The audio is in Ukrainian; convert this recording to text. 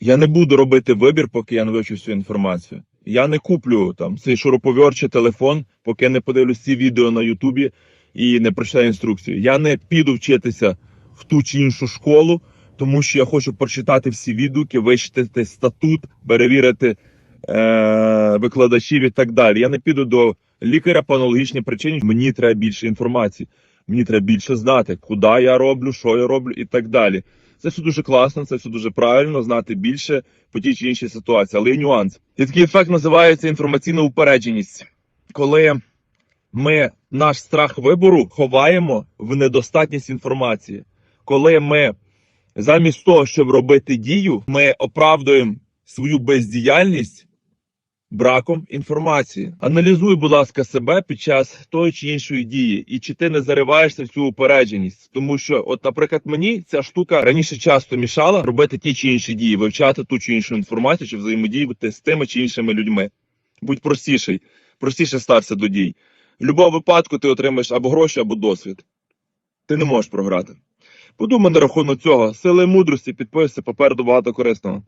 Я не буду робити вибір, поки я не вивчу всю інформацію. Я не куплю там цей шуруповерт телефон, поки я не подивлюсь ці відео на Ютубі і не прочитаю інструкцію. Я не піду вчитися в ту чи іншу школу, тому що я хочу прочитати всі відгуки, вичитати статут, перевірити е- викладачів і так далі. Я не піду до лікаря по аналогічній причині. Мені треба більше інформації. Мені треба більше знати, куди я роблю, що я роблю і так далі. Це все дуже класно, це все дуже правильно, знати більше по тій чи іншій ситуації. Але є нюанс. І такий ефект називається інформаційна упередженість. Коли ми наш страх вибору ховаємо в недостатність інформації. Коли ми замість того, щоб робити дію, ми оправдуємо свою бездіяльність браком інформації. Аналізуй, будь ласка, себе під час тої чи іншої дії, і чи ти не зариваєшся в цю упередженість. Тому що, от, наприклад, мені ця штука раніше часто мішала робити ті чи інші дії, вивчати ту чи іншу інформацію, чи взаємодіяти з тими чи іншими людьми. Будь простіший, простіше стався до дій. В будь-якому випадку ти отримаєш або гроші, або досвід. Ти не можеш програти. Подумай на рахунок цього. Сили мудрості, підписуйся, попереду багато корисного.